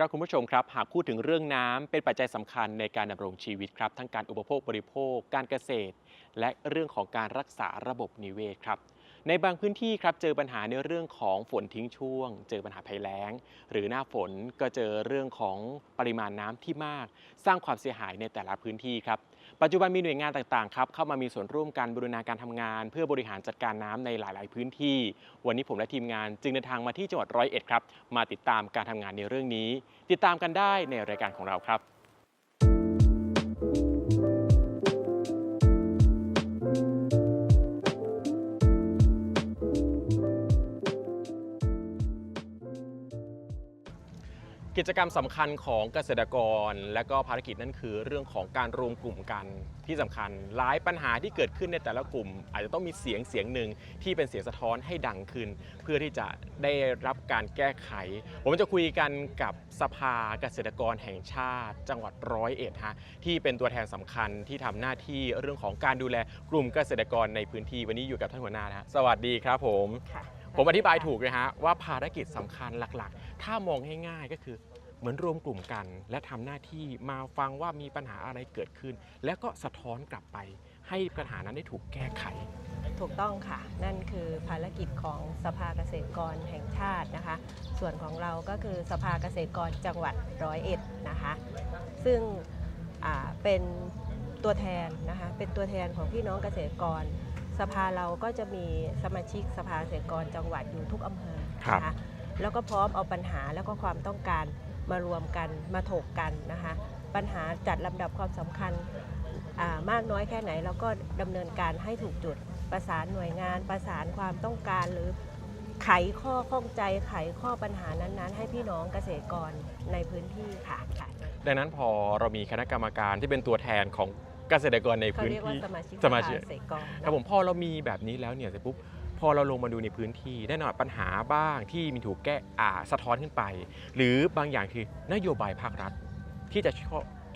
ครับคุณผู้ชมครับ หากพูดถึงเรื่องน้ำเป็นปัจจัยสำคัญในการดำรงชีวิตครับ ทั้งการอุปโภคบริโภค การเกษตร และเรื่องของการรักษาระบบนิเวศครับในบางพื้นที่ครับเจอปัญหาในเรื่องของฝนทิ้งช่วง เจอปัญหาภัยแล้ง หรือหน้าฝนก็เจอเรื่องของปริมาณน้ำที่มาก สร้างความเสียหายในแต่ละพื้นที่ครับ ปัจจุบันมีหน่วยงานต่างๆครับเข้ามามีส่วนร่วมกันบูรณาการทำงาน เพื่อบริหารจัดการน้ำในหลาย ๆ พื้นที่ วันนี้ผมและทีมงานจึงเดินทางมาที่จังหวัดร้อยเอ็ดครับมาติดตามการทำงานในเรื่องนี้ ติดตามกันได้ในรายการของเราครับ กิจกรรมสำคัญของเกษตรกร และก็ภารกิจนั่นคือ เรื่องของการรวมกลุ่มกันที่สำคัญหลายปัญหาที่เกิดขึ้นในแต่ละกลุ่ม อาจจะต้องมีเสียงเสียงหนึ่งที่เป็นเสียงสะท้อนให้ดังขึ้น เพื่อที่จะได้รับการแก้ไข ผมจะคุยกันกับสภาเกษตรกรแห่งชาติ จังหวัดร้อยเอ็ดฮะที่เป็นตัวแทนสำคัญที่ทำหน้าที่เรื่องของการดูแลกลุ่มเกษตรกรในพื้นที่วันนี้อยู่กับท่านหัวหน้านะฮะสวัสดีครับผมค่ะผมอธิบายถูกเลยฮะว่าภารกิจสำคัญหลักๆ ถ้ามองง่ายๆก็คือ เหมือนรวมกลุ่มกัน และทำหน้าที่มาฟังว่ามีปัญหาอะไรเกิดขึ้น แล้วก็สะท้อนกลับไป ให้ปัญหานั้นได้ถูกแก้ไข ถูกต้องค่ะ นั่นคือภารกิจของสภาเกษตรกรแห่งชาตินะคะ ส่วนของเราก็คือสภาเกษตรกรจังหวัดร้อยเอ็ดนะคะ ซึ่งอ่าเป็นตัวแทนนะคะเป็นตัวแทนของพี่น้องเกษตรกร สภาเราก็จะมีสมาชิกสภาเกษตรกรจังหวัดอยู่ทุกอำเภอครับนะคะแล้วก็พร้อมเอาปัญหาแล้วก็ความต้องการ มารวมกันมาถกกันนะคะ ปัญหาจัดลำดับความสำคัญอ่ามากน้อยแค่ไหนเราก็ดำเนินการให้ถูกจุดประสานหน่วยงาน ประสานความต้องการหรือไขข้อข้องใจไขข้อปัญหานั้นๆ ให้พี่น้องเกษตรกรในพื้นที่ค่ะค่ะดังนั้นพอเรามีคณะกรรมการที่เป็นตัวแทนของเกษตรกรในเขาพื้นเรียกว่าที่สมาชิกสมาชิกภเกษตรกรครับผมพอเรามีแบบนี้แล้วเนี่ยเสร็จปุ๊บ พอเราลงมาดูในพื้นที่แน่นอนปัญหาบ้างที่มีถูกแก้อ่าสะท้อนขึ้นไป หรือบางอย่างคือนโยบายภาครัฐ ที่จะ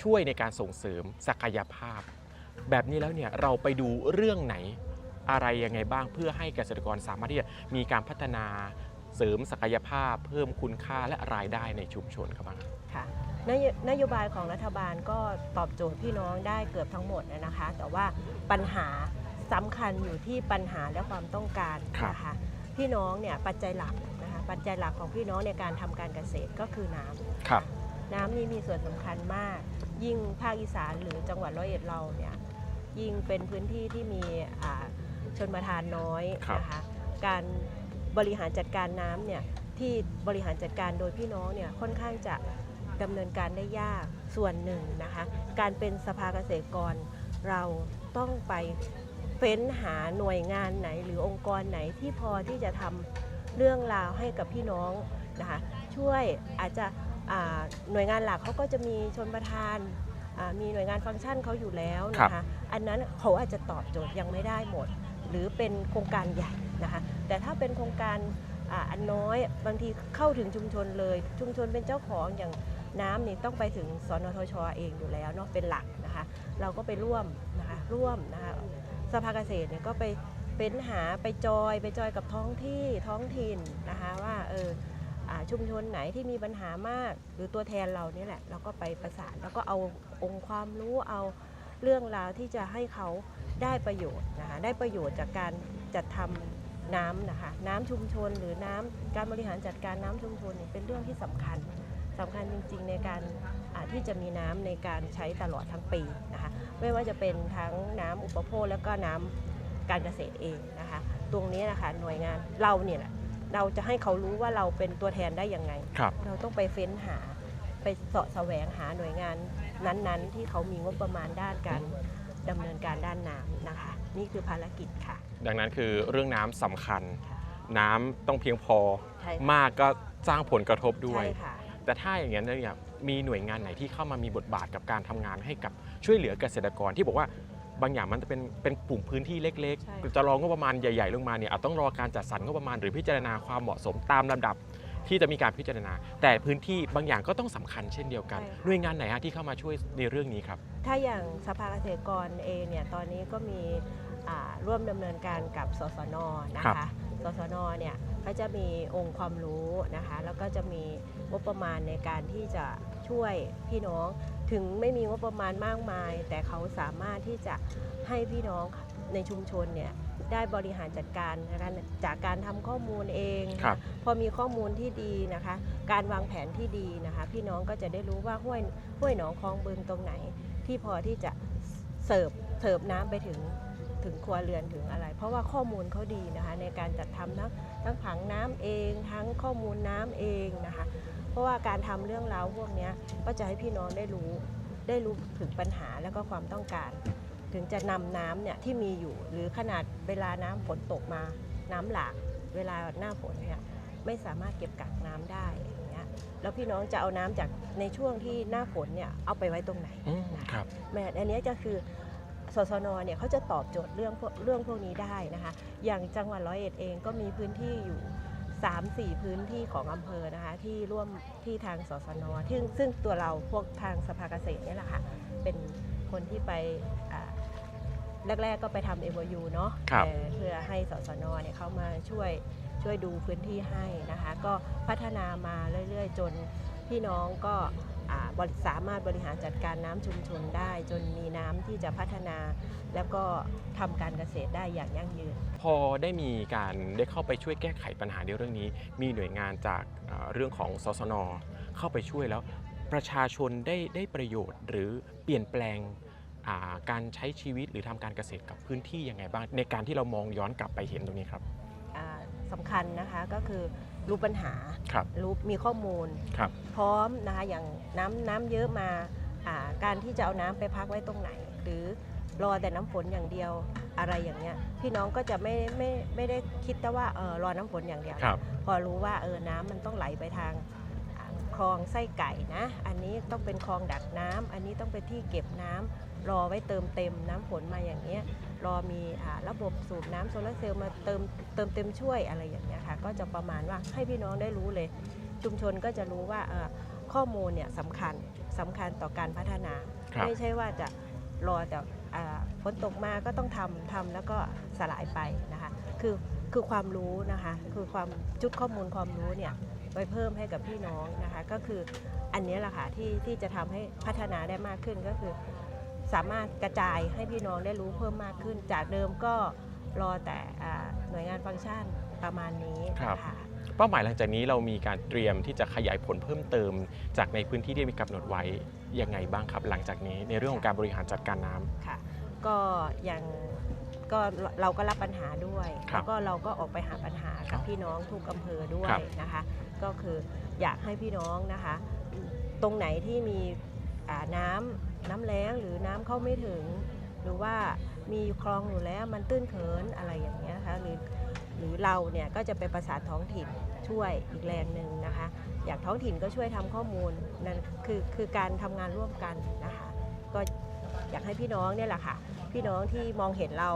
ช่วยในการส่งเสริมศักยภาพ แบบนี้แล้วเนี่ยเราไปดูเรื่องไหนอะไรยังไงบ้างเพื่อให้เกษตรกรสามารถที่จะมีการพัฒนาเสริมศักยภาพ เพิ่มคุณค่าและรายได้ในชุมชนครับบ้างค่ะนโยนโยบายของรัฐบาลก็ตอบโจทย์พี่น้องได้เกือบทั้งหมดนะคะ แต่ว่าปัญหา สำคัญอยู่ที่ปัญหาและความต้องการครับนะคะพี่น้องเนี่ยปัจจัยหลักนะคะปัจจัยหลักของพี่น้องในการทำการเกษตรก็คือน้ำครับน้ำนี่มีส่วนสำคัญมาก ยิ่งภาคอีสานหรือจังหวัดร้อยเอ็ดเราเนี่ยยิ่งเป็นพื้นที่ที่มีอ่าชนประทานน้อยครับนะคะการบริหารจัดการน้ำเนี่ยที่บริหารจัดการโดยพี่น้องเนี่ยค่อนข้างจะดำเนินการได้ยากส่วนหนึ่งนะคะการเป็นสภาเกษตรกรเราต้องไปเฟ้นหาหน่วยงานไหน หรือองค์กรไหนที่พอที่จะทำเรื่องราวให้กับพี่น้องนะคะช่วยอาจจะอ่าหน่วยงานหลักเขาก็จะมีชนประทานอ่ามีหน่วยงานฟังก์ชันเขาอยู่แล้วนะคะอันนั้นเขาอาจจะตอบโจทย์ยังไม่ได้หมด หรือเป็นโครงการใหญ่นะคะแต่ถ้าเป็นโครงการอ่าอันน้อยบางทีเข้าถึงชุมชนเลย ชุมชนเป็นเจ้าของอย่างน้ำนี่ต้องไปถึงสนทชเองอยู่แล้วเนาะเป็นหลักนะคะ เราก็ไปร่วมนะคะร่วมนะคะ สภาเกษตรเนี่ยก็ไปเป็นหาไปจอยไปจอยกับท้องที่ท้องถิ่นนะคะว่าเออชุมชนไหนที่มีปัญหามาก หรือตัวแทนเรานี่แหละ เราก็ไปประสานแล้วก็เอาองค์ความรู้เอาเรื่องราวที่จะให้เขาได้ประโยชน์นะคะได้ประโยชน์จากการจัดทำน้ำนะคะน้ำชุมชนหรือน้ำการบริหารจัดการน้ำชุมชนเนี่ยเป็นเรื่องที่สำคัญ สำคัญจริงๆในการอ่าที่จะมีน้ำในการใช้ตลอดทั้งปีนะคะไม่ว่าจะเป็นทั้งน้ำอุปโภคแล้วก็น้ำการเกษตรเองนะคะตรงนี้นะคะหน่วยงานเราเนี่ยแหละเราจะให้เขารู้ว่าเราเป็นตัวแทนได้ยังไงครับเราต้องไปเฟ้นหาไปเสาะแสวงหาหน่วยงานนั้นๆ ที่เขามีงบประมาณด้านการดำเนินการด้านน้ำนะคะ นี่คือภารกิจค่ะ ดังนั้นคือเรื่องน้ำสำคัญ น้ำต้องเพียงพอใช่ค่ะมากก็สร้างผลกระทบด้วยใช่ค่ะ แต่ถ้าอย่างนั้นเนี่ยมีหน่วยงานไหนที่เข้ามามีบทบาทกับการทำงานให้กับช่วยเหลือเกษตรกรที่บอกว่าบางอย่างมันจะเป็นเป็นกลุ่มพื้นที่เล็กใช่ๆจะรองบประมาณใหญ่ ๆ ลงมาเนี่ยอาจต้องรอการจัดสรรงบประมาณหรือพิจารณาความเหมาะสมตามลำดับที่จะมีการพิจารณา แต่พื้นที่บางอย่างก็ต้องสำคัญเช่นเดียวกันหน่วยงานไหนฮะที่เข้ามาช่วยในเรื่องนี้ครับ ถ้าอย่างสภาเกษตรกรเองเนี่ยตอนนี้ก็มีอ่าร่วมดำเนินการกับสสนนะครัคะบ สสนเนี่ยก็จะมีองค์ความรู้นะคะแล้วก็จะมีงบประมาณในการที่จะช่วยพี่น้องถึงไม่มีงบประมาณมากมาย แต่เขาสามารถที่จะให้พี่น้องในชุมชนเนี่ยได้บริหารจัดการนะคะจากการทำข้อมูลเองนะครัคะบพอมีข้อมูลที่ดีนะคะ การวางแผนที่ดีนะคะ พี่น้องก็จะได้รู้ว่าห้วยห้วยหนองคลองบึงตรงไหน ที่พอที่จะเสิร์ฟเสิร์ฟน้ำไปถึง ถึงครัวเรือนถึงอะไร เพราะว่าข้อมูลเขาดีนะคะในการจัดทำทั้งทั้งผังน้ำเอง ทั้งข้อมูลน้ำเองนะคะ เพราะว่าการทำเรื่องราวพวกเนี้ยก็จะให้พี่น้องได้รู้ได้รู้ถึงปัญหาแล้วก็ความต้องการ ถึงจะนำน้ำเนี่ยที่มีอยู่ หรือขนาดเวลาน้ำฝนตกมา น้ำหลากเวลาหน้าฝนเนี่ยไม่สามารถเก็บกักน้ำได้อย่างเงี้ยแล้วพี่น้องจะเอาน้ำจากในช่วงที่หน้าฝนเนี่ยเอาไปไว้ตรงไหนอืมครับแม่อันเนี้ยก็คือ สสนเนี่ยเขาจะตอบโจทย์เรื่องพวกเรื่องพวกนี้ได้นะคะ อย่างจังหวัดร้อยเอ็ดเองก็มีพื้นที่อยู่ 3-4 พื้นที่ของอำเภอนะคะที่ร่วมที่ทางสสนที่งซึ่งตัวเราพวกทางสภาเกษตรเนี่ยแหละค่ะเป็นคนที่ไปอ่าแรกๆก็ไปทำเอ o u เนาะครับเอ่อเพื่อให้สสนเนี่ยเข้ามาช่วยช่วยดูพื้นที่ให้นะคะ ก็พัฒนามาเรื่อยๆ จนพี่น้องก็อ่าบริ สามารถบริหารจัดการน้ำชุมชนได้ จนมีน้ำที่จะพัฒนา แล้วก็ทำการเกษตรได้อย่างยั่งยืน พอได้มีการได้เข้าไปช่วยแก้ไขปัญหาในเรื่องนี้ มีหน่วยงานจากเอ่อเรื่องของสสน เข้าไปช่วยแล้ว ประชาชนได้ได้ประโยชน์ หรือเปลี่ยนแปลงอ่าการใช้ชีวิตหรือทำการเกษตรกับพื้นที่ยังไงบ้าง ในการที่เรามองย้อนกลับไปเห็นตรงนี้ครับอ่าสำคัญนะคะก็คือ รู้ปัญหาครับรู้มีข้อมูล ครับ พร้อมนะคะอย่างน้ำน้ำเยอะมาอ่าการที่จะเอาน้ำไปพักไว้ตรงไหน หรือรอแต่น้ำฝนอย่างเดียวอะไรอย่างเงี้ยพี่น้องก็จะไม่ไม่ไม่ได้คิดแต่ว่าเออรอน้ำฝนอย่างเดียว ครับ พอรู้ว่าเออน้ำมันต้องไหลไปทางอ่าคลองไส้ไก่นะ อันนี้ต้องเป็นคลองดักน้ำอันนี้ต้องเป็นที่เก็บน้ำรอไว้เติมเต็มน้ำฝนมาอย่างเงี้ย รอมีอ่าระบบสูบน้ำโซลาร์เซลล์มาเติมเติมเต็มช่วยอะไรอย่างเงี้ยค่ะก็จะประมาณว่าให้พี่น้องได้รู้เลย ชุมชนก็จะรู้ว่าเอ่อข้อมูลเนี่ยสำคัญสำคัญต่อการพัฒนาครับไม่ใช่ว่าจะรอแต่อ่าฝนตกมาก็ต้องทำทำแล้วก็สลายไปนะคะคือคือความรู้นะคะคือความจุดข้อมูลความรู้เนี่ยไปเพิ่มให้กับพี่น้องนะคะก็คืออันเนี้ยแหละค่ะที่ที่จะทำให้พัฒนาได้มากขึ้นก็คือ สามารถกระจายให้พี่น้องได้รู้เพิ่มมากขึ้น จากเดิมก็รอแต่อ่าหน่วยงานฟังก์ชันประมาณนี้ครับนะคะเป้าหมายหลังจากนี้เรามีการเตรียมที่จะขยายผลเพิ่มเติม จากในพื้นที่ที่มีกำหนดไว้ยังไงบ้างครับ หลังจากนี้ในเรื่องของการบริหารจัดการน้ำค่ะ ก็อย่างก็เราก็รับปัญหาด้วยครับแล้วก็เราก็ออกไปหาปัญหากับครับพี่น้องทุกอำเภอด้วยครับนะคะ ก็คืออยากให้พี่น้องนะคะ ตรงไหนที่มีอ่า น้ำน้ำแล้งหรือน้ำเข้าไม่ถึง หรือว่ามีคลองอยู่แล้วมันตื้นเขินอะไรอย่างเงี้ยนะคะหรือหรือเราเนี่ยก็จะไปประสานท้องถิ่นช่วยอีกแรงหนึ่งนะคะอยากท้องถิ่นก็ช่วยทำข้อมูลนั่นคือคือการทำงานร่วมกันนะคะก็อยากให้พี่น้องเนี่ยแหละค่ะพี่น้องที่มองเห็นเรา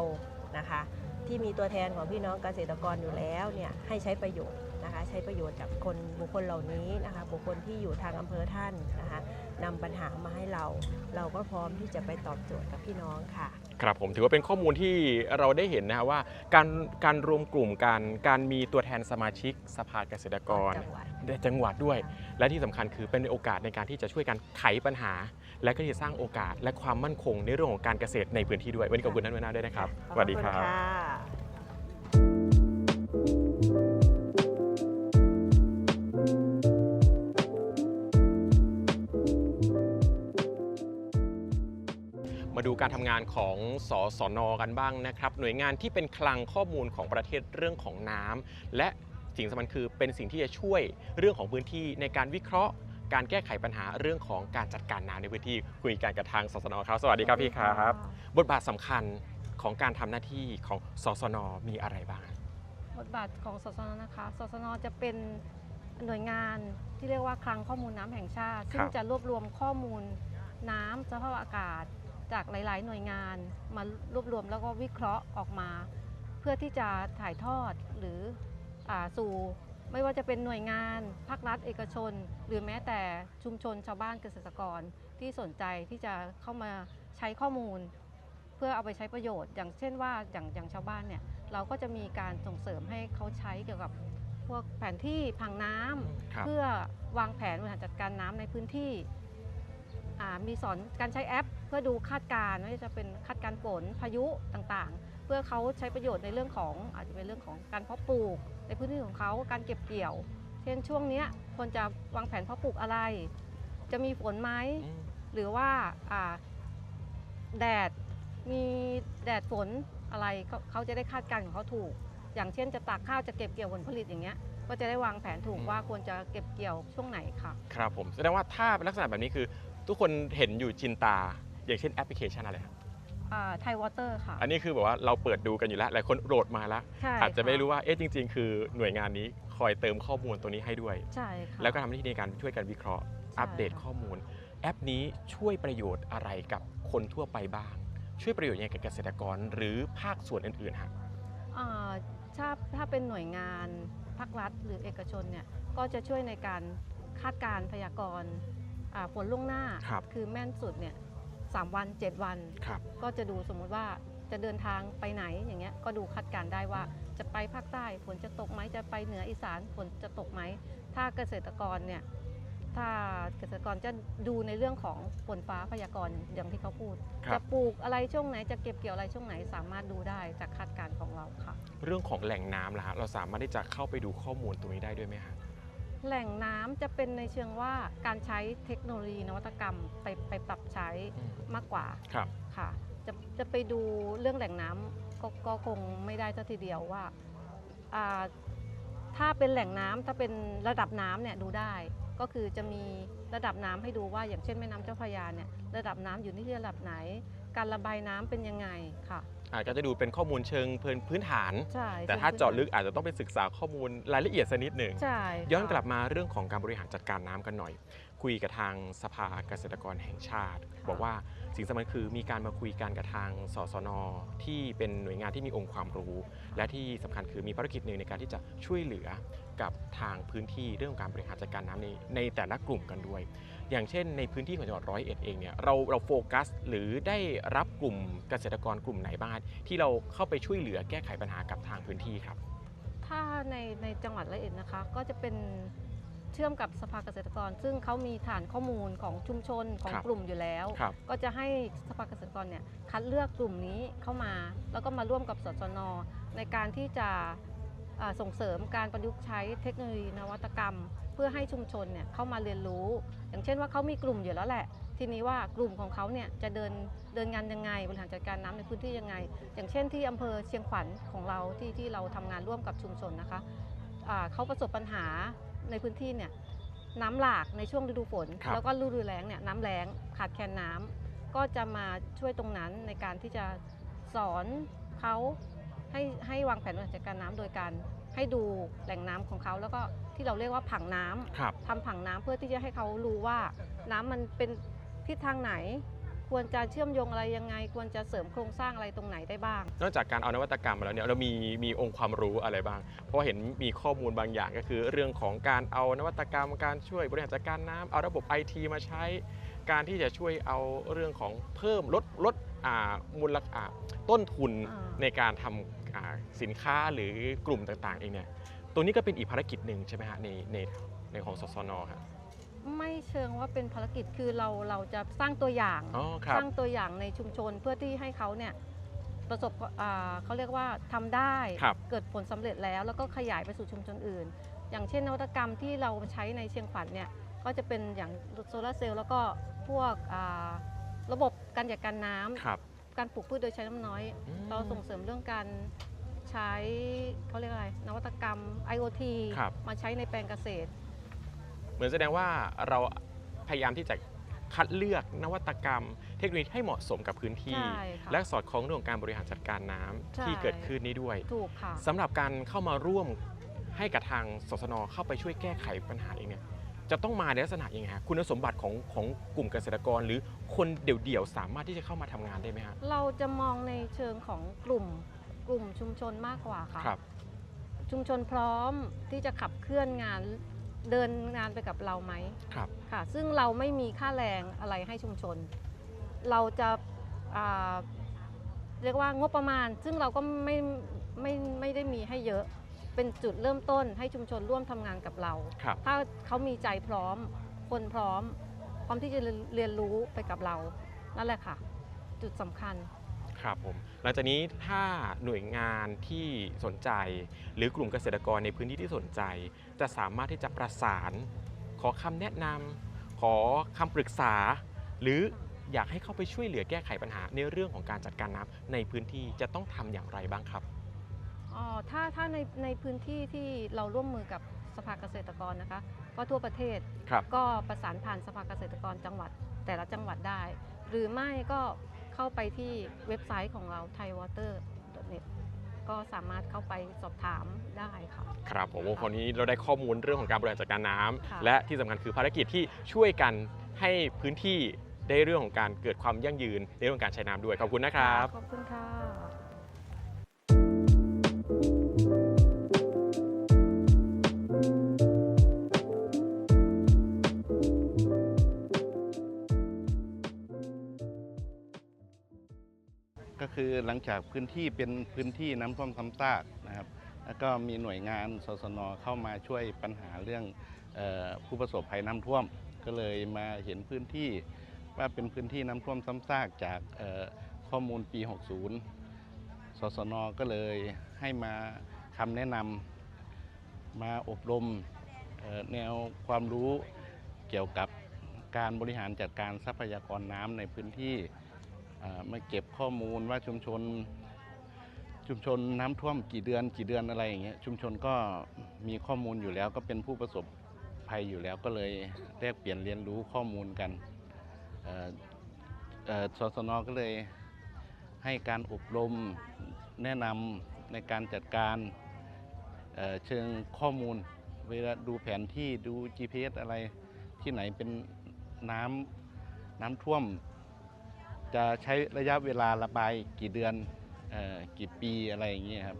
นะคะที่มีตัวแทนของพี่น้องเกษตรกรอยู่แล้วเนี่ยให้ใช้ประโยชน์ นะคะใช้ประโยชน์จากคนบุคคลเหล่านี้นะคะบุคคลที่อยู่ทางอำเภอท่านนะคะนำปัญหามาให้เรา เราก็พร้อมที่จะไปตอบโจทย์กับพี่น้องค่ะ ครับผมถือว่าเป็นข้อมูลที่เราได้เห็นนะครับว่า การการรวมกลุ่มการการมีตัวแทนสมาชิกสภาเกษตรกรจังหวัด ในจังหวัดด้วย และที่สำคัญคือเป็นโอกาสในการที่จะช่วยกันไขปัญหา และก็จะสร้างโอกาสและความมั่นคงในเรื่องของการเกษตรในพื้นที่ด้วยวันนี้ขอบคุณท่านหัวหน้าด้วยนะครับสวัสดีครับขอณค่ะ มาดูการทำงานของสสนกันบ้างนะครับ หน่วยงานที่เป็นคลังข้อมูลของประเทศเรื่องของน้ำและสิ่งสำคัญคือเป็นสิ่งที่จะช่วยเรื่องของพื้นที่ในการวิเคราะห์ การแก้ไขปัญหาเรื่องของการจัดการน้ำในพื้นที่คุยกันกับทางสสนครับสวัสดีครับพี่ครับ บทบาทสำคัญของการทำหน้าที่ของสสนมีอะไรบ้าง บทบาทของสสนนะคะ สสนจะเป็นหน่วยงานที่เรียกว่าคลังข้อมูลน้ำแห่งชาติ ซึ่งจะรวบรวมข้อมูลน้ำสภาพอากาศ จากหลาย ๆ หน่วยงานมารวบรวมแล้วก็วิเคราะห์ออกมา เพื่อที่จะถ่ายทอดหรืออาสู่ไม่ว่าจะเป็นหน่วยงานภาครัฐเอกชน หรือแม้แต่ชุมชนชาวบ้านเกษตรกรที่สนใจที่จะเข้ามาใช้ข้อมูล เพื่อเอาไปใช้ประโยชน์ อย่างเช่นว่าอย่างอย่างชาวบ้านเนี่ยเราก็จะมีการส่งเสริมให้เขาใช้เกี่ยวกับพวกแผนที่ผังน้ำครับเพื่อวางแผนบริหารจัดการน้ำในพื้นที่อ่า มีสอนการใช้แอป เพื่อดูคาดการณ์ไม่ว่าจะเป็นคาดการณ์ฝนพายุต่างๆ เพื่อเขาใช้ประโยชน์ในเรื่องของอาจจะเป็นเรื่องของการเพาะปลูก ในพื้นที่ของเขาการเก็บเกี่ยว เช่นช่วงเนี้ยควรจะวางแผนเพาะปลูกอะไร จะมีฝนไหมอืมหรือว่าอ่าแดดมีแดดฝนอะไรเขาเขาจะได้คาดการณ์ของเขาถูก อย่างเช่นจะตากข้าวจะเก็บเกี่ยวผลผลิตอย่างเงี้ยก็จะได้วางแผนถูกว่าควรจะเก็บเกี่ยวช่วงไหนค่ะ ครับผมแสดงว่าถ้าเป็นลักษณะแบบนี้คือ ทุกคนเห็นอยู่จินตา อย่างเช่นแอปพลิเคชันอะไรครับไทยวอเตอร์ค่ะ อันนี้คือแบบว่าเราเปิดดูกันอยู่แล้วหลายคนโหลดมาแล้วใช่อาจจะไม่ค่รู้ว่าเอ๊ะจริง ๆ คือหน่วยงานนี้คอยเติมข้อมูลตัวนี้ให้ด้วย ใช่ค่ะ แล้วก็ทำหน้าที่ในการช่วยกันวิเคราะห์ อัปเดตข้อมูล แอปนี้ช่วยประโยชน์อะไรกับคนทั่วไปบ้าง ช่วยประโยชน์ยังไงกับเกษตรกรหรือภาคส่วนอื่นๆฮะอ่าถ้าถ้าเป็นหน่วยงานภาครัฐหรือเอกชนเนี่ยก็จะช่วยในการคาดการณ์พยากรณ์ อ่าฝนล่วงหน้าครับคือแม่นสุดเนี่ยสามวัน7วัน ครับ ก็จะดูสมมุติว่าจะเดินทางไปไหนอย่างเงี้ยก็ดูคาดการณ์ได้ว่าจะไปภาคใต้ฝนจะตกไหมจะไปเหนืออีสานฝนจะตกไหม ถ้าเกษตรกรเนี่ยถ้าเกษตรกรจะดูในเรื่องของฝนฟ้าพยากรณ์อย่างที่เขาพูด ครับ จะปลูกอะไรช่วงไหนจะเก็บเกี่ยวอะไรช่วงไหนสามารถดูได้จากคาดการณ์ของเราค่ะ เรื่องของแหล่งน้ำล่ะฮะเราสามารถที่จะเข้าไปดูข้อมูลตรงนี้ได้ด้วยไหมฮะ แหล่งน้ำจะเป็นในเชิงว่าการใช้เทคโนโลยีนวัตกรรมไปไปปรับใช้อืมมากกว่าครับค่ะจะจะไปดูเรื่องแหล่งน้ำก็ก็คงไม่ได้ซะทีเดียวว่าอ่าถ้าเป็นแหล่งน้ำถ้าเป็นระดับน้ำเนี่ยดูได้ ก็คือจะมีระดับน้ำให้ดูว่าอย่างเช่นแม่น้ำเจ้าพระยาเนี่ยระดับน้ำอยู่ที่ระดับไหน การระบายน้ำเป็นยังไงค่ะ อาจจะดูเป็นข้อมูลเชิงพื้นพื้นฐาน ใช่แต่ถ้าเจาะลึกอาจจะต้องไปศึกษาข้อมูลรายละเอียดสักนิดหนึ่ง ใช่ค่ะย้อนกลับมาเรื่องของการบริหารจัดการน้ำกันหน่อย คุยกับทางสภาเกษตรกรแห่งชาติบอกว่าสิ่งสำคัญคือมีการมาคุยกันกับทางสสนที่เป็นหน่วยงานที่มีองค์ความรู้ และที่สำคัญคือมีภารกิจหนึ่งในการที่จะช่วยเหลือกับทางพื้นที่เรื่องของการบริหารจัดการน้ำในในแต่ละกลุ่มกันด้วย อย่างเช่นในพื้นที่ของจังหวัดร้อยเอ็ดเองเนี่ยเราเราโฟกัสหรือได้รับกลุ่มเกษตรกรกลุ่มไหนบ้างที่เราเข้าไปช่วยเหลือแก้ไขปัญหากับทางพื้นที่ครับ ถ้าในในจังหวัดละเอียดนะคะก็จะเป็นเชื่อมกับสภาเกษตรกร ซึ่งเขามีฐานข้อมูลของชุมชนของครับกลุ่มอยู่แล้วครับก็จะให้สภาเกษตรกรเนี่ยคัดเลือกกลุ่มนี้เข้ามา แล้วก็มาร่วมกับสสนในการที่จะอ่า ส่งเสริมการประยุกต์ใช้เทคโนโลยีนวัตกรรม เพื่อให้ชุมชนเนี่ยเข้ามาเรียนรู้ อย่างเช่นว่าเขามีกลุ่มอยู่แล้วแหละ ทีนี้ว่ากลุ่มของเขาเนี่ยจะเดินเดินงานยังไงบริหารจัดการน้ำในพื้นที่ยังไง อย่างเช่นที่อำเภอเชียงขวัญของเราที่ที่เราทำงานร่วมกับชุมชนนะคะอ่าเขาประสบปัญหาในพื้นที่เนี่ยน้ำหลากในช่วงฤดูฝนครับแล้วก็ฤดูแล้งเนี่ยน้ำแล้งขาดแคลนน้ำก็จะมาช่วยตรงนั้นในการที่จะสอนเขา ให้ให้วางแผนบริหารจัดการน้ำโดยการให้ดูแหล่งน้ำของเขาแล้วก็ที่เราเรียกว่าผังน้ำครับทำผังน้ำเพื่อที่จะให้เขารู้ว่าน้ำมันเป็นทิศทางไหน ควรจะเชื่อมโยงอะไรยังไง ควรจะเสริมโครงสร้างอะไรตรงไหนได้บ้าง นอกจากการเอานวัตกรรมมาแล้วเนี่ยเรามีมีองค์ความรู้อะไรบ้าง เพราะว่าเห็นมีข้อมูลบางอย่างก็คือ เรื่องของการเอานวัตกรรมการช่วยบริหารจัดการน้ำเอาระบบไอทีมาใช้ การที่จะช่วยเอาเรื่องของเพิ่มลดลดอ่า มูลค่าต้นทุนอ่าในการทำอ่าสินค้าหรือกลุ่มต่างๆเองเนี่ยตัวนี้ก็เป็นอีกภารกิจหนึ่งใช่ไหมฮะในในในของสสนครับไม่เชิงว่าเป็นภารกิจคือเราเราจะสร้างตัวอย่างอ๋อครับสร้างตัวอย่างในชุมชนเพื่อที่ให้เขาเนี่ยประสบอ่าเขาเรียกว่าทำได้ครับเกิดผลสำเร็จแล้ว แล้วก็ขยายไปสู่ชุมชนอื่น อย่างเช่นนวัตกรรมที่เราใช้ในเชียงขวัญเนี่ยก็จะเป็นอย่างโซลาร์เซลล์แล้วก็พวกอ่า ระบบการจัดการน้ำครับ การปลูกพืชโดยใช้น้ำน้อย อืม เราส่งเสริมเรื่องการใช้เขาเรียกอะไร นวัตกรรม IoT ครับ มาใช้ในแปลงเกษตร เหมือนแสดงว่าเราพยายามที่จะคัดเลือกนวัตกรรม เทคโนโลยีให้เหมาะสมกับพื้นที่ ใช่ค่ะและสอดคล้องเรื่องของการบริหารจัดการน้ำใช่ ที่เกิดขึ้นนี้ด้วยถูกค่ะ สำหรับการเข้ามาร่วมให้กับทางสสนเข้าไปช่วยแก้ไขปัญหาเองเนี่ย จะต้องมาในลักษณะยังไงฮะคุณสมบัติของของกลุ่มเกษตรกร หรือคนเดี่ยวๆ สามารถที่จะเข้ามาทำงานได้ไหมฮะเราจะมองในเชิงของกลุ่มกลุ่มชุมชนมากกว่าค่ะ ครับชุมชนพร้อมที่จะขับเคลื่อนงานเดินงานไปกับเราไหม ครับค่ะ ซึ่งเราไม่มีค่าแรงอะไรให้ชุมชน เราจะอ่าเรียกว่างบประมาณ ซึ่งเราก็ไม่ไม่ไม่ได้มีให้เยอะ เป็นจุดเริ่มต้นให้ชุมชนร่วมทำงานกับเรา ครับ ถ้าเขามีใจพร้อม คนพร้อม พร้อมที่จะเรียนรู้ไปกับเรา นั่นแหละค่ะ จุดสำคัญ ครับผมหลังจากนี้ถ้าหน่วยงานที่สนใจ หรือกลุ่มเกษตรกรในพื้นที่ที่สนใจ จะสามารถที่จะประสาน ขอคำแนะนำขอคำปรึกษา หรืออยากให้เข้าไปช่วยเหลือแก้ไขปัญหาในเรื่องของการจัดการน้ำในพื้นที่จะต้องทำอย่างไรบ้างครับ อ๋อถ้าถ้าในในพื้นที่ที่เราร่วมมือกับสภาเกษตรกรนะคะก็ทั่วประเทศครับ ก็ประสานผ่านสภาเกษตรกรจังหวัดแต่ละจังหวัดได้ หรือไม่ก็เข้าไปที่เว็บไซต์ของเรา thaiwater.net ก็สามารถเข้าไปสอบถามได้ค่ะ ครับผมวันนี้เราได้ข้อมูลเรื่องของการบริหารจัดการน้ำค่ะ และที่สำคัญคือภารกิจที่ช่วยกันให้พื้นที่ได้เรื่องของการเกิดความยั่งยืนในเรื่องของการใช้น้ำด้วยขอบคุณนะครับ ขอบคุณค่ะ ก็คือหลังจากพื้นที่เป็นพื้นที่น้ำท่วมซ้ำซากนะครับ แล้วก็มีหน่วยงานสสนเข้ามาช่วยปัญหาเรื่องออผู้ประสบภัยน้ำท่วม ก็เลยมาเห็นพื้นที่ว่าเป็นพื้นที่น้ำท่วมซ้ำซากจากข้อมูลปี 60 สสนก็เลย ให้มาคำแนะนำมาอบรมแนวความรู้เกี่ยวกับการบริหารจัดการทรัพยากรน้ำในพื้นที่มาเก็บข้อมูลว่าชุมชนชุมชนน้ำท่วมกี่เดือนกี่เดือนอะไรอย่างเงี้ยชุมชนก็มีข้อมูลอยู่แล้วก็เป็นผู้ประสบภัยอยู่แล้วก็เลยแลกเปลี่ยนเรียนรู้ข้อมูลกันสสนก็เลยให้การอบรมแนะนำ ในการจัดการเเชิงข้อมูล เวลาดูแผนที่ดู GPS อะไรที่ไหนเป็นน้ำน้ำท่วม จะใช้ระยะเวลาระบายกี่เดือนออกี่ปีอะไรอย่างเงี้ยครับ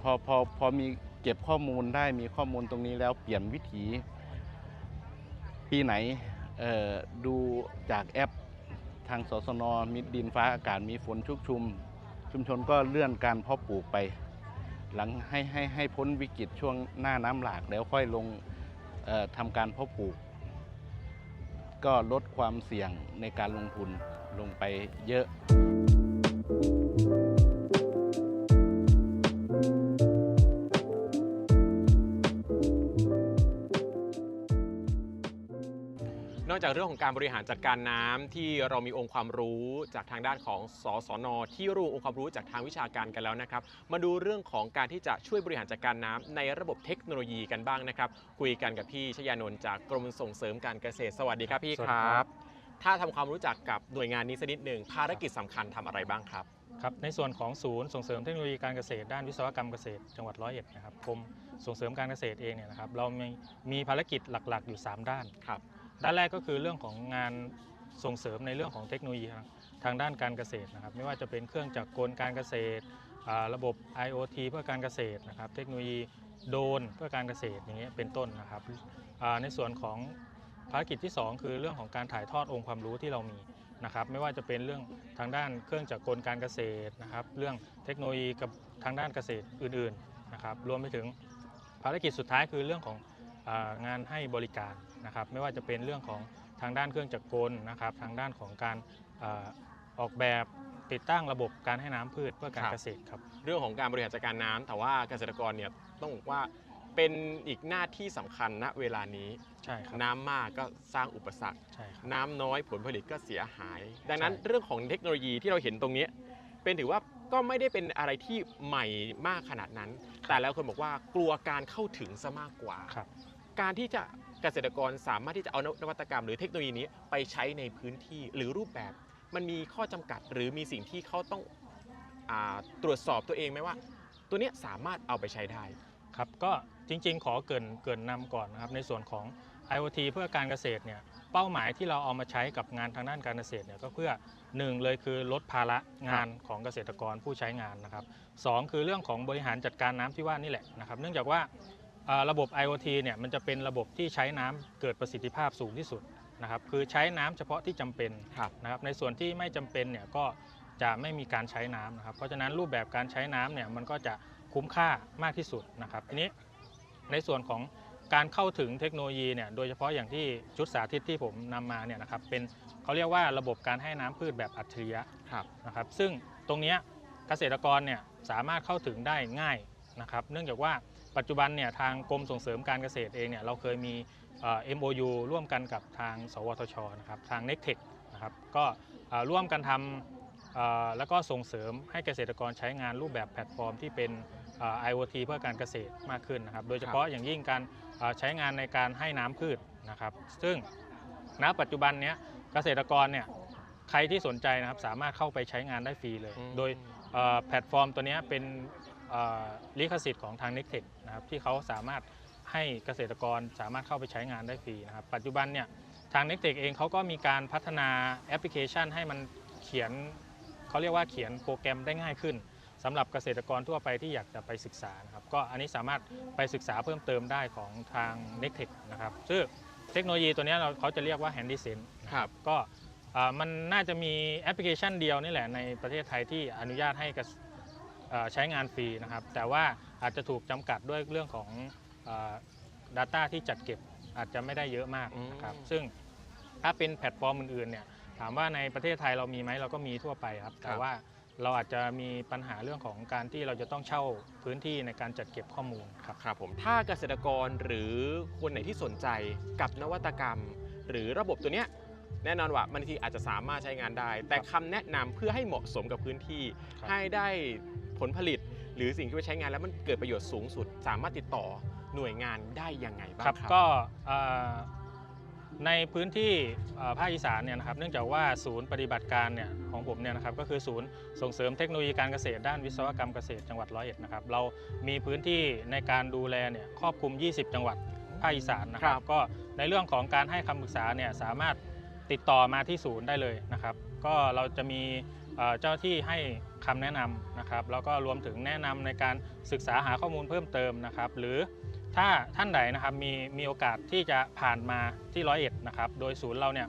พอพอพอมีเก็บข้อมูลได้มีข้อมูลตรงนี้แล้วเปลี่ยนวิถี ปีไหนดูจากแอปทางสสนมีดินฟ้าอากาศมีฝนชุกชุม ชุมชนก็เลื่อนการเพาะปลูกไป หลังให้ให้ให้พ้นวิกฤตช่วงหน้าน้ำหลากแล้วค่อยลงทำการเพาะปลูก ก็ลดความเสี่ยงในการลงทุนลงไปเยอะ อกจากเรื่องของการบริหารจัดการน้ำที่เรามีองค์ความรู้จากทางด้านของสสน ที่รู้องค์ความรู้จากทางวิชาการกันแล้วนะครับ มาดูเรื่องของการที่จะช่วยบริหารจัดการน้ำในระบบเทคโนโลยีกันบ้างนะครับ คุยกันกับพี่ชยานนท์จากกรมส่งเสริมการเกษตรสวัสดีครับพี่สวัสคดีรัครับบถ้าทำความรู้จักกับหน่วยงานนี้สักนิดหนึ่งภารกิจสำคัญทำอะไรบ้างครับครับในส่วนของศูนย์ส่งเสริมเทคโนโลยีการเกษตรด้านวิศวกรรมเกษตรจังหวัดร้อยเอ็ดนะครับกรมส่งเสริมการเกษตรเองเนี่ยนะครับเรามีมีภารกิจหลักๆ อยู่ 3 ด้านครับ ด้านแรกก็คือเรื่องของงานส่งเสริมในเรื่องของเทคโนโลยีทางด้านการเกษตรนะครับ ไม่ว่าจะเป็นเครื่องจักรกลการเกษตร ระบบ IoT เพื่อการเกษตรนะครับ เทคโนโลยีโดนเพื่อการเกษตรอย่างเงี้ยเป็นต้นนะครับในส่วนของภารกิจที่ 2 คือเรื่องของการถ่ายทอดองค์ความรู้ที่เรามีนะครับไม่ว่าจะเป็นเรื่องทางด้านเครื่องจักรกลการเกษตรนะครับ เรื่องเทคโนโลยีกับทางด้านเกษตรอื่นๆนะครับรวมไปถึงภารกิจสุดท้ายคือเรื่องของงานให้บริการ นะครับไม่ว่าจะเป็นเรื่องของทางด้านเครื่องจักรกลนะครับ ทางด้านของการอาออกแบบติดตั้งระบบการให้น้ำพืชเพื่อการครับเกษตรครับเรื่องของการบริหารจัดการน้ำแต่ว่าเกษตรกรเนี่ยต้องบอกว่าเป็นอีกหน้าที่สำคัญณเวลานี้ใช่ครับน้ำมากก็สร้างอุปสรรคใช่ครับน้ำน้อยผลผลิตก็เสียหาย ดังนั้นใช่เรื่องของเทคโนโลยีที่เราเห็นตรงเนี้ยเป็นถือว่าก็ไม่ได้เป็นอะไรที่ใหม่มากขนาดนั้น แต่แล้วคนบอกว่ากลัวการเข้าถึงซะมากกว่าครับการที่จะ เกษตรกรสามารถที่จะเอานวัตกรรม หรือเทคโนโลยีนี้ไปใช้ในพื้นที่หรือรูปแบบ มันมีข้อจำกัดหรือมีสิ่งที่เขาต้องอตรวจสอบตัวเองไหมว่า ตัวนี้สามารถเอาไปใช้ได้ครับก็จริงๆ ขอเกินเกินนำก่อนนะครับในส่วนของ IoT เพื่อการเกษตรเนี่ยเป้าหมายที่เราเอามาใช้กับงานทางด้านการเกษตรเนี่ยก็เพื่อหนึ่งเลยคือลดภาระงานของเกษตรกรผู้ใช้งานนะครับสองคือเรื่องของบริหารจัดการน้ำที่ว่านี่แหละนะครับ เนื่องจากว่า ระบบ IoT เนี่ยมันจะเป็นระบบที่ใช้น้ำเกิดประสิทธิภาพสูงที่สุดนะครับคือใช้น้ำเฉพาะที่จำเป็นครับนะครับในส่วนที่ไม่จำเป็นเนี่ยก็จะไม่มีการใช้น้ำนะครับเพราะฉะนั้นรูปแบบการใช้น้ำเนี่ยมันก็จะคุ้มค่ามากที่สุดนะครับทีนี้ในส่วนของการเข้าถึงเทคโนโลยีเนี่ยโดยเฉพาะอย่างที่ชุดสาธิตที่ผมนำมาเนี่ยนะครับเป็นเขาเรียกว่าระบบการให้น้ำพืชแบบอัจฉริยะครับนะครับซึ่งตรงเนี้ยเกษตรกรเนี่ยสามารถเข้าถึงได้ง่ายนะครับเนื่องจากว่า ปัจจุบันเนี่ยทางกรมส่งเสริมการเกษตรเองเนี่ยเราเคยมีเอ่อ MOU ร่วมกันกับทาง สวทชนะครับทาง n e c t e c h นะครับก็เอ่อร่วมกันทำเอ่อแล้วก็ส่งเสริมให้เกษตรกรใช้งานรูปแบบแพลตฟอร์มที่เป็นเอ่อ IoT เพื่อการเกษตรมากขึ้นนะครับโดยเฉพาะอย่างยิ่งการเอ่อใช้งานในการให้น้ำพืชนะครับซึ่งณปัจจุบันเนี้ยเกษตรกรเนี่ยใครที่สนใจนะครับสามารถเข้าไปใช้งานได้ฟรีเลย โดยเอ่อแพลตฟอร์มตัวเนี้ยเป็นเอ่อ ลิขสิทธิ์ของทาง n e c t e c h นะครับที่เขาสามารถให้เกษตรกรสามารถเข้าไปใช้งานได้ฟรีนะครับปัจจุบันเนี่ยทาง n e c t e c h เองเขาก็มีการพัฒนาแอปพลิเคชันให้มันเขียนเขาเรียกว่าเขียนโปรแกรมได้ง่ายขึ้นสำหรับเกษตรกรทั่วไปที่อยากจะไปศึกษานะครับก็อันนี้สามารถไปศึกษาเพิ่มเติมได้ของทาง n e c t e c h นะครับซึ่งเทคโนโลยีตัวเนี้ยเราเขาจะเรียกว่า Handy Sense ครับก็อ่ามันน่าจะมีแอปพลิเคชันเดียวนี่แหละในประเทศไทยที่อนุญาตให้เกษเอ่อ ใช้งานฟรีนะครับ แต่ว่าอาจจะถูกจำกัดด้วยเรื่องของอ่า Data ที่จัดเก็บอาจจะไม่ได้เยอะมากนะครับอืมซึ่งถ้าเป็นแพลตฟอร์มอื่นๆเนี่ยถามว่าในประเทศไทยเรามีไหมเราก็มีทั่วไปครับ แต่ว่าเราอาจจะมีปัญหาเรื่องของการที่เราจะต้องเช่าพื้นที่ในการจัดเก็บข้อมูลครับครับผมถ้าเกษตรกรหรือคนไหนที่สนใจกับนวัตกรรม หรือระบบตัวเนี้ย แน่นอนว่าบางทีอาจจะสามารถใช้งานได้ แต่คำแนะนำเพื่อให้เหมาะสมกับพื้นที่ครับให้ได้ผลผลิต หรือสิ่งที่ไปใช้งานแล้วมันเกิดประโยชน์สูงสุด สามารถติดต่อหน่วยงานได้ยังไงบ้างครับครับก็เอ่อในพื้นที่เอ่อภาคอีสานเนี่ยนะครับเนื่องจากว่าศูนย์ปฏิบัติการเนี่ยของผมเนี่ยนะครับก็คือศูนย์ส่งเสริมเทคโนโลยีการเกษตรด้านวิศวกรรมเกษตรจังหวัดร้อยเอ็ดนะครับเรามีพื้นที่ในการดูแลเนี่ยครอบคลุม 20 จังหวัดภาคอีสานนะครัครับบก็ในเรื่องของการให้คำปรึกษาเนี่ยสามารถ ติดต่อมาที่ศูนย์ได้เลยนะครับ ก็เราจะมีเอ่อเจ้าที่ให้คำแนะนำนะครับ แล้วก็รวมถึงแนะนำในการศึกษาหาข้อมูลเพิ่มเติมนะครับ หรือถ้าท่านใดนะครับมีมีโอกาสที่จะผ่านมาที่ร้อยเอ็ดนะครับ โดยศูนย์เราเนี่ย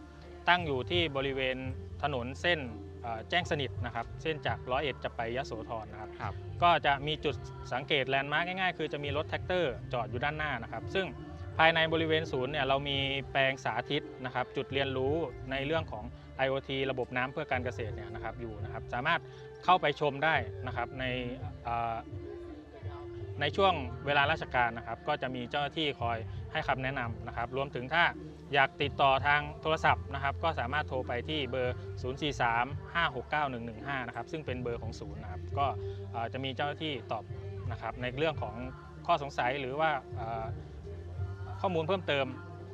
ตั้งอยู่ที่บริเวณถนนเส้นเอ่อแจ้งสนิทนะครับ เส้นจากร้อยเอ็ดจะไปยโสธรนะครับครับก็จะมีจุดสังเกตแลนด์มาร์กง่ายๆ คือจะมีรถแท็กเตอร์จอดอยู่ด้านหน้านะครับ ซึ่ง ภายในบริเวณศูนย์เนี่ยเรามีแปลงสาธิตนะครับจุดเรียนรู้ในเรื่องของ IoT ระบบน้ำเพื่อการเกษตรเนี่ยนะครับอยู่นะครับสามารถเข้าไปชมได้นะครับในในช่วงเวลาราชการนะครับ ก็จะมีเจ้าหน้าที่คอยให้คำแนะนำนะครับ รวมถึงถ้าอยากติดต่อทางโทรศัพท์นะครับ ก็สามารถโทรไปที่เบอร์ 043-569-115 นะครับ ซึ่งเป็นเบอร์ของศูนย์นะครับ ก็จะมีเจ้าหน้าที่ตอบนะครับในเรื่องของข้อสงสัยหรือว่าอ ข้อมูลเพิ่มเติม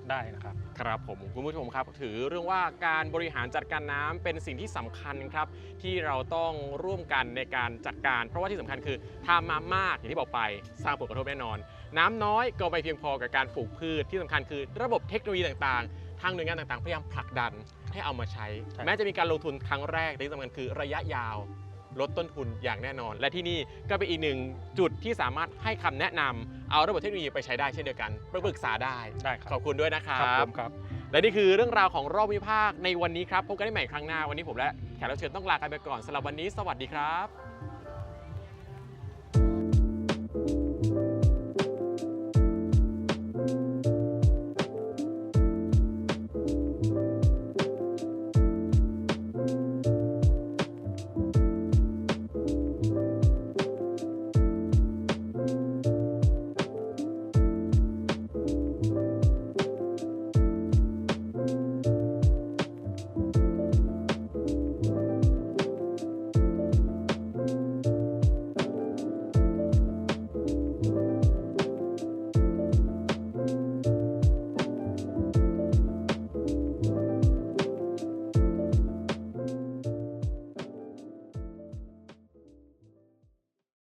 ได้นะครับ ครับผมคุณผู้ชมครับ ถือเรื่องว่าการบริหารจัดการน้ำเป็นสิ่งที่สำคัญครับ ที่เราต้องร่วมกันในการจัดการ เพราะว่าที่สำคัญคือทำมามากอย่างที่บอกไปสร้างผลกระทบแน่นอน น้ำน้อยก็ไม่เพียงพอกับการปลูกพืชที่สำคัญคือระบบเทคโนโลยีต่างๆ ทางหน่วยงานต่างๆ พยายามผลักดันให้เอามาใช้ ใช่ แม้จะมีการลงทุนครั้งแรกแต่ที่สำคัญคือระยะยาว ลดต้นทุนอย่างแน่นอน และที่นี่ก็เป็นอีกหนึ่งจุดที่สามารถให้คำแนะนำเอาระบบเทคโนโลยีไปใช้ได้เช่นเดียวกันปรึกษาได้ใช่ขอบคุณด้วยนะครัครับรบและนี่คือเรื่องราวของรอบวิภาคในวันนี้ครับพบกันได้ใหม่ครั้งหน้าวันนี้ผมและแขกรับเชิญต้องลากันไปก่อนสำหรับวันนี้ สวัสดีครับ